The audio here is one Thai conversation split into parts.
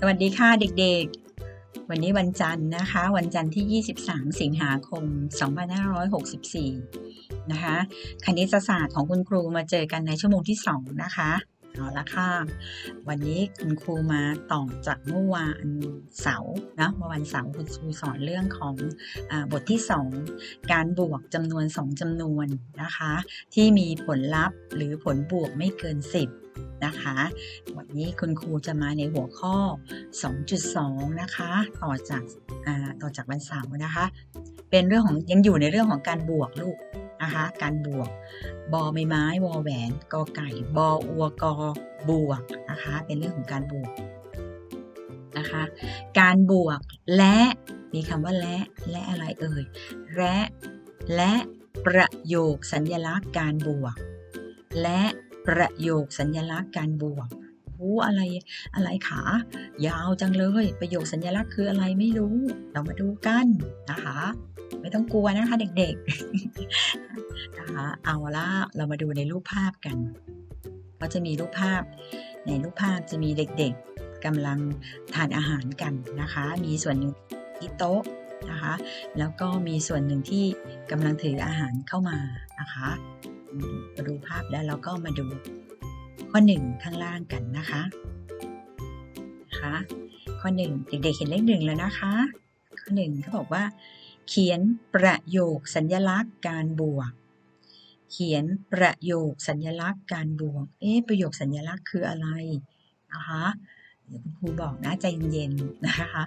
สวัสดีค่ะเด็กๆ วันนี้วันจันทร์นะคะ วันจันทร์ที่ 23 สิงหาคม 2564 นะคะ คณิตศาสตร์ของคุณครูมาเจอกันในชั่วโมงที่ 2 นะคะ เอาละค่ะ วันนี้คุณครูมาต่อจากเมื่อวานเสาร์นะเมื่อวันเสาร์คุณครูสอนเรื่องของอบทที่ 2 การบวกจำนวน 2จำนวนนะคะ ที่มีผลลัพธ์หรือผลบวกไม่เกิน 10นะคะ วันนี้คุณครูจะมาในหัวข้อ 2.2 นะคะ ต่อจากต่อจากวันเสาร์นะคะ เป็นเรื่องของยังอยู่ในเรื่องของการบวกลูก นะคะการบวก บอใบไม้วอแหวนกอไก่ บออัวกอบวกนะคะเป็นเรื่องของการบวกนะคะการบวกและมีคำว่าและและอะไรเอ่ยและและประโยคสัญลักษณ์การบวก และประโยคสัญลักษณ์การบวก หูอะไรอะไรขายาวจังเลย ประโยคสัญลักษณ์คืออะไรไม่รู้ เรามาดูกันนะคะ ไม่ต้องกลัวนะคะเด็กๆนะคะเอาละเรามาดูในรูปภาพกันก็จะมีรูปภาพ ในรูปภาพจะมีเด็กๆกำลังทานอาหารกันนะคะ มีส่วนหนึ่งที่โต๊ะนะคะ แล้วก็มีส่วนหนึ่งที่กำลังถืออาหารเข้ามานะคะมาดูภาพแล้วเราก็มาดู ข้อหนึ่งข้างล่างกันนะคะนะคะข้อหนึ่งเด็กๆเห็นเลขหนึ่งแล้วนะคะ ข้อหนึ่งเขาบอกว่า เขียนประโยคสัญลักษณ์การบวก เขียนประโยคสัญลักษณ์การบวก เอ๊ะประโยคสัญลักษณ์คืออะไรนะคะเดี๋ยวคุณครูบอกนะใจเย็นๆนะคะ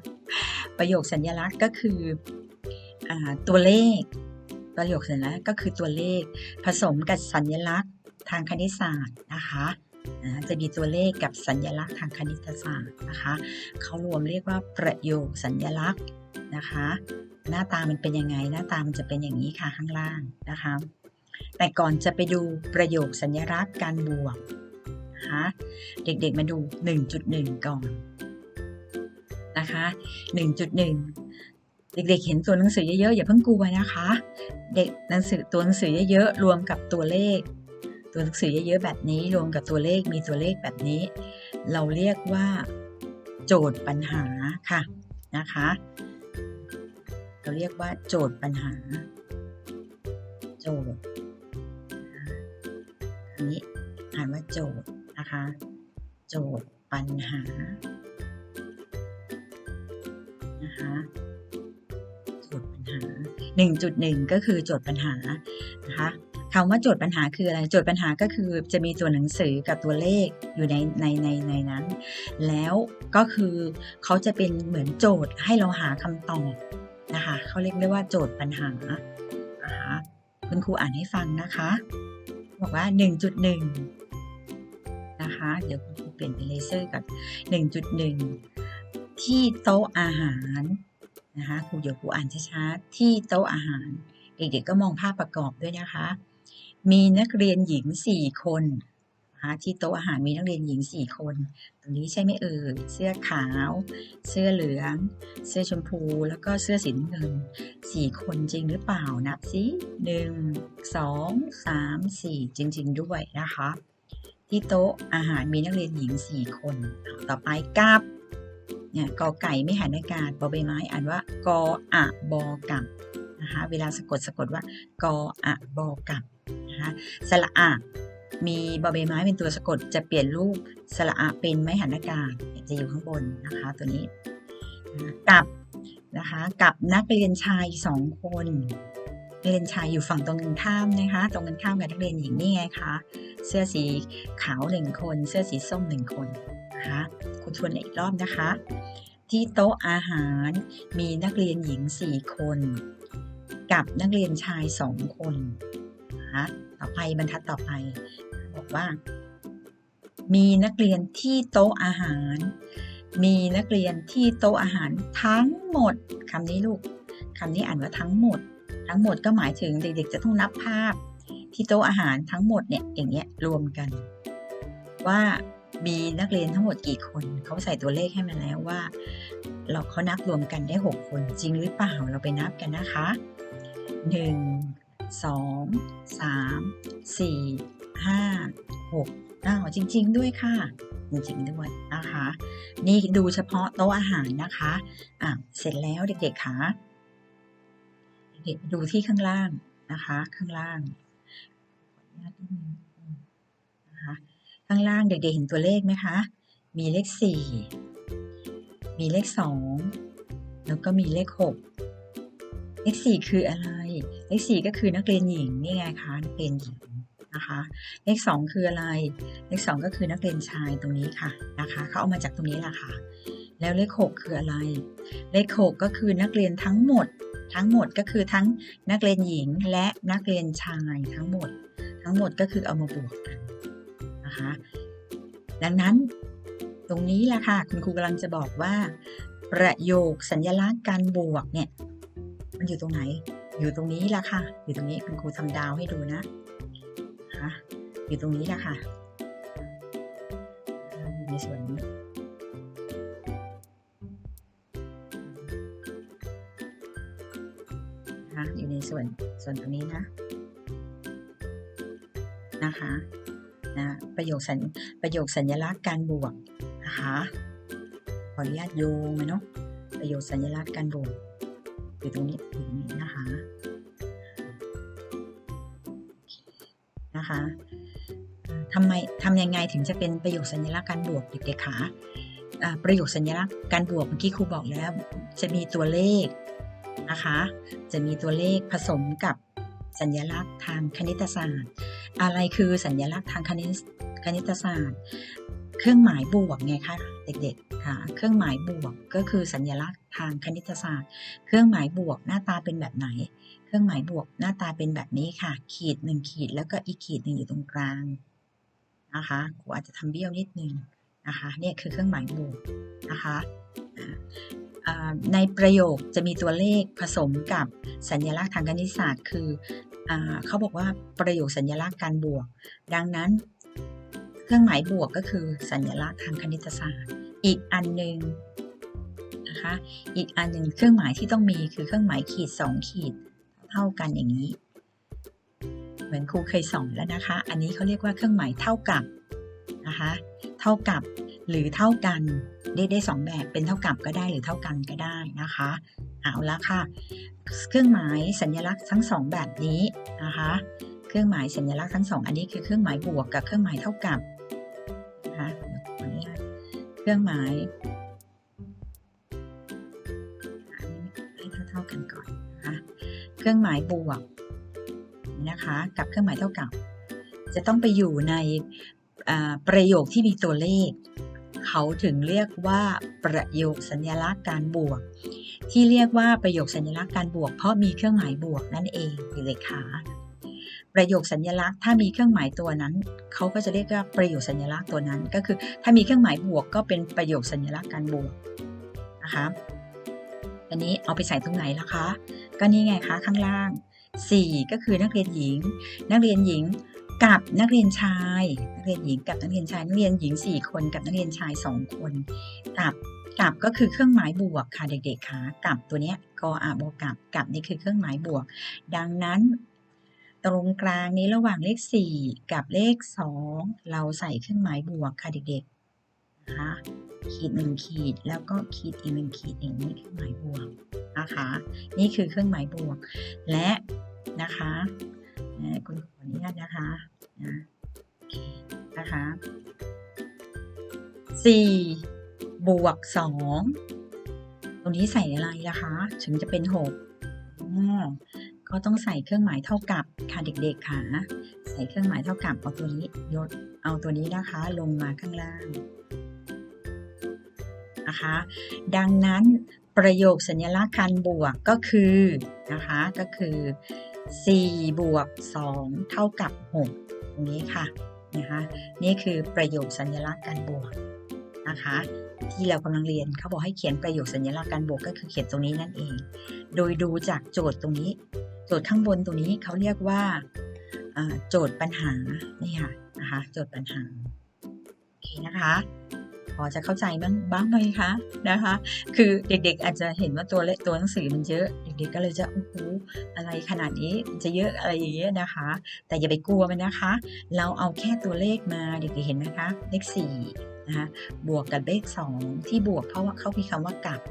ประโยคสัญลักษณ์ก็คืออตัวเลข ประโยคสัญลักษณ์ก็คือตัวเลขผสมกับสัญลักษณ์ทางคณิตศาสตร์นะคะ อ่าจะมีตัวเลขกับสัญลักษณ์ทางคณิตศาสตร์นะคะเขารวมเรียกว่าประโยคสัญลักษณ์นะคะ หน้าตามันเป็นยังไง หน้าตามันจะเป็นอย่างนี้ค่ะข้างล่างนะคะ แต่ก่อนจะไปดูประโยคสัญลักษณ์การบวกนะคะเด็กๆมาดู 1.1 ก่อนนะคะ 1.1 เด็กๆ เห็นตัวหนังสือเยอะๆ อย่าเพิ่งกลัวนะคะ เด็กหนังสือตัวหนังสือเยอะๆ รวมกับตัวเลข ตัวหนังสือเยอะๆแบบนี้รวมกับตัวเลขมีตัวเลขแบบนี้ เราเรียกว่าโจทย์ปัญหาค่ะนะคะ เราเรียกว่าโจทย์ปัญหา โจทย์อันนี้อ่านว่าโจทย์นะคะ โจทย์ปัญหานะคะโจทย์ปัญหา 1.1 ก็คือโจทย์ปัญหานะคะ คำว่าโจทย์ปัญหาคืออะไรโจทย์ปัญหาก็คือจะมีตัวหนังสือกับตัวเลขอยู่ในในในในนั้น แล้วก็คือเขาจะเป็นเหมือนโจทย์ให้เราหาคำตอบนะคะเขาเรียกได้ว่าโจทย์ปัญหานะคะคุณครูอ่านให้ฟังนะคะ บอกว่า 1.1 นะคะ เดี๋ยวคุณครูเปลี่ยนเป็นเลเซอร์กับ 1.1 ที่โต๊ะอาหารนะคะครูเดี๋ยวครูอ่านช้าๆที่โต๊ะอาหารเด็กๆก็มองภาพประกอบด้วยนะคะ มีนักเรียนหญิง4คนนะคะที่โต๊ะอาหารมีนักเรียนหญิง 4 คน ตรงนี้ใช่ไหมเอ่ย เสื้อขาว เสื้อเหลือง เสื้อชมพู แล้วก็เสื้อสีน้ำเงิน 4 คนจริงหรือเปล่า นับสิ1 2 3 4 จริง ๆ ด้วยนะคะ ที่โต๊ะอาหารมีนักเรียนหญิง 4 คน ต่อไปกับเนี่ยกอไก่ไม่หันอากาศบอใบไม้อ่านว่ากออะบอกักนะคะ เวลาสะกดสะกดว่ากออะบอกัก นะคะสระอะมีบอใบไม้เป็นตัวสะกดจะเปลี่ยนรูปสระอะเป็นไม่หันอากาศจะอยู่ข้างบนนะคะตัวนี้กับนะคะกับนักเรียนชายสองคนนักเรียนชายอยู่ฝั่งตรงกันข้ามนะคะ ตรงกันข้ามกับนักเรียนหญิงนี่ไงคะเสื้อสีขาวหนึ่งคน เสื้อสีส้มหนึ่งคนนะคะคุณทวนอีกรอบนะคะ ที่โต๊ะอาหารมีนักเรียนหญิง4คน กับนักเรียนชาย2คนนะคะ ต่อไปบรรทัดต่อไป บอกว่า มีนักเรียนที่โต๊ะอาหาร มีนักเรียนที่โต๊ะอาหารทั้งหมดคำนี้ลูกคำนี้อ่านว่าทั้งหมด ทั้งหมดก็หมายถึงเด็กๆ จะต้องนับภาพ ที่โต๊ะอาหารทั้งหมดเนี่ยอย่างเงี้ยรวมกัน ว่ามีนักเรียนทั้งหมดกี่คนเขาใส่ตัวเลขให้มาแล้วว่า เราเขานับรวมกันได้ 6 คนจริงหรือเปล่าเราไปนับกันนะคะ 1 2 3 4 5 6อ้าวจริง ๆ ด้วยค่ะ จริง ๆ ด้วยนะคะ นี่ดูเฉพาะโต๊ะอาหารนะคะอะเสร็จแล้วเด็กๆคะเด็กๆดูที่ข้างล่างนะคะ ข้างล่างนะคะข้างล่างเด็กๆเห็นตัวเลขไหมคะ มีเลขสี่มีเลขสองแล้วก็มีเลขหกเลขสี่คืออะไร เลขสี่ก็คือนักเรียนหญิงนี่ไงคะนักเรียนหญิงนะคะเลขสองคืออะไร เลขสองก็คือนักเรียนชายตรงนี้ค่ะนะคะเขาเอามาจากตรงนี้แหละค่ะแล้วเลขหกคืออะไร เลขหกก็คือนักเรียนทั้งหมด ทั้งหมดก็คือทั้งนักเรียนหญิงและนักเรียนชายทั้งหมด ทั้งหมดก็คือเอามาบวกกันนะคะดังนั้นตรงนี้แหละค่ะคุณครูกำลังจะบอกว่า ประโยคสัญลักษณ์การบวกเนี่ยมันอยู่ตรงไหน อยู่ตรงนี้แหละค่ะ อยู่ตรงนี้คุณครูทำดาวให้ดูนะนะอยู่ตรงนี้แหละค่ะอยู่ในส่วนนี้นะอยู่ในส่วนส่วนตรงนี้นะนะคะนะประโยคสัญประโยคสัญลักษณ์การบวกนะคะขออนุญาตโยงมาเนาะประโยคสัญลักษณ์การบวกอยู่ตรงนี้อยู่ตรงนี้นะ นะคะทำไมทำยังไงถึงจะเป็นประโยคสัญลักษณ์การบวกเด็กๆคะอ่าประโยคสัญลักษณ์การบวกเมื่อกี้ครูบอกแล้ว จะมีตัวเลขนะคะ จะมีตัวเลขผสมกับสัญลักษณ์ทางคณิตศาสตร์ อะไรคือสัญลักษณ์ทางคณิตคณิตศาสตร์ เครื่องหมายบวกไงคะเด็กๆ ค่ะ เครื่องหมายบวกก็คือสัญลักษณ์ทางคณิตศาสตร์ เครื่องหมายบวกหน้าตาเป็นแบบไหน เครื่องหมายบวกหน้าตาเป็นแบบนี้ค่ะ ขีดหนึ่งขีดแล้วก็อีกขีดหนึ่งอยู่ตรงกลางนะคะครูอาจจะทำเบี้ยวนิดนึงนะคะเนี่ยคือเครื่องหมายบวกนะคะในประโยคจะมีตัวเลขผสมกับสัญลักษณ์ทางคณิตศาสตร์ คืออเขาบอกว่าประโยคสัญลักษณ์การบวก ดังนั้น เครื่องหมายบวกก็คือสัญลักษณ์ทางคณิตศาสตร์ อีกอันหนึ่งนะคะ อีกอันหนึ่งเครื่องหมายที่ต้องมีคือเครื่องหมายขีดสองขีดเท่ากันอย่างนี้ เหมือนครูเคยสอนแล้วนะคะ อันนี้เขาเรียกว่าเครื่องหมายเท่ากับนะคะ เท่ากับหรือเท่ากันได้ได้สองแบบเป็นเท่ากับก็ได้หรือเท่ากันก็ได้นะคะเอาละค่ะ เครื่องหมายสัญลักษณ์ทั้งสองแบบนี้นะคะ เครื่องหมายสัญลักษณ์ทั้งสองอันนี้คือเครื่องหมายบวกกับเครื่องหมายเท่ากับนะคะ เครื่องหมายให้เท่าๆกันก่อนนะคะเครื่องหมายบวกนะคะกับเครื่องหมายเท่ากับ จะต้องไปอยู่ในประโยคที่มีตัวเลข เขาถึงเรียกว่าประโยคสัญลักษณ์การบวก ที่เรียกว่าประโยคสัญลักษณ์การบวก เพราะมีเครื่องหมายบวกนั่นเองเด็กๆค่ะ ประโยคสัญลักษณ์ ถ้ามีเครื่องหมายตัวนั้น เขาก็จะเรียกว่าประโยคสัญลักษณ์ตัวนั้น ก็คือถ้ามีเครื่องหมายบวกก็เป็นประโยคสัญลักษณ์การบวกนะคะอันนี้เอาไปใส่ตรงไหนล่ะคะ ก็นี่ไงคะข้างล่าง 4 ก็คือนักเรียนหญิง นักเรียนหญิงกับนักเรียนชาย นักเรียนหญิงกับนักเรียนชาย นักเรียนหญิง 4 คนกับนักเรียนชาย 2 คนกับกับก็คือเครื่องหมายบวกค่ะเด็กๆค่ะกับตัวเนี้ยกออาบวกกับกับนี่คือเครื่องหมายบวก ดังนั้น ตรงกลางนี้ระหว่างเลข 4 กับเลข 2 เราใส่เครื่องหมายบวกค่ะเด็กๆนะคะขีดหนึ่งขีดแล้วก็ขีดอีกหนึ่งขีดอย่างนี้เครื่องหมายบวกนะคะนี่คือเครื่องหมายบวก และนะคะนะคุณขออนุญาตนะคะนะคนะคะสี่บวกสองตรงนี้ใส่อะไรล่ะคะ ถึงจะเป็นห ก็ต้องใส่เครื่องหมายเท่ากับค่ะเด็กๆค่ะใส่เครื่องหมายเท่ากับเอาตัวนี้ยดเอาตัวนี้นะคะ ลงมาข้างล่างนะคะ ดังนั้นประโยคสัญลักษณ์การบวกก็คือนะคะก็คือ4บวก2เท่ากับ6ตรงนี้ค่ะนะคะนี่คือประโยคสัญลักษณ์การบวกนะคะที่เรากำลังเรียนเขาบอกให้เขียนประโยคสัญลักษณ์การบวกก็คือเขียนตรงนี้นั่นเอง โดยดูจากโจทย์ตรงนี้ จทย์ข้างบนตรงนี้เขาเรียกว่าโจทย์ปัญหานี่ค่ะนะคะโจทย์ปัญหาโอเคนะคะพอจะเข้าใจบ้างบ้างไหมคะนะคะ คือเด็กๆอาจจะเห็นว่าตัวเลขตัวหนังสือมันเยอะ เด็กๆก็เลยจะโอ้โหอะไรขนาดนี้จะเยอะอะไรอย่างเงี้ยนะคะ แต่อย่าไปกลัวมันนะคะ เราเอาแค่ตัวเลขมาเด็กๆเห็นไหมคะ เลขสี่นะคะบวกกับเลข2ที่บวกเพราะว่าเขามีคำว่ากับ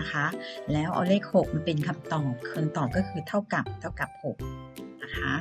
นะคะ แล้วเอาเลข 6มันเป็นคำตอบคำตอบก็คือเท่ากับเท่ากับ 6 นะคะ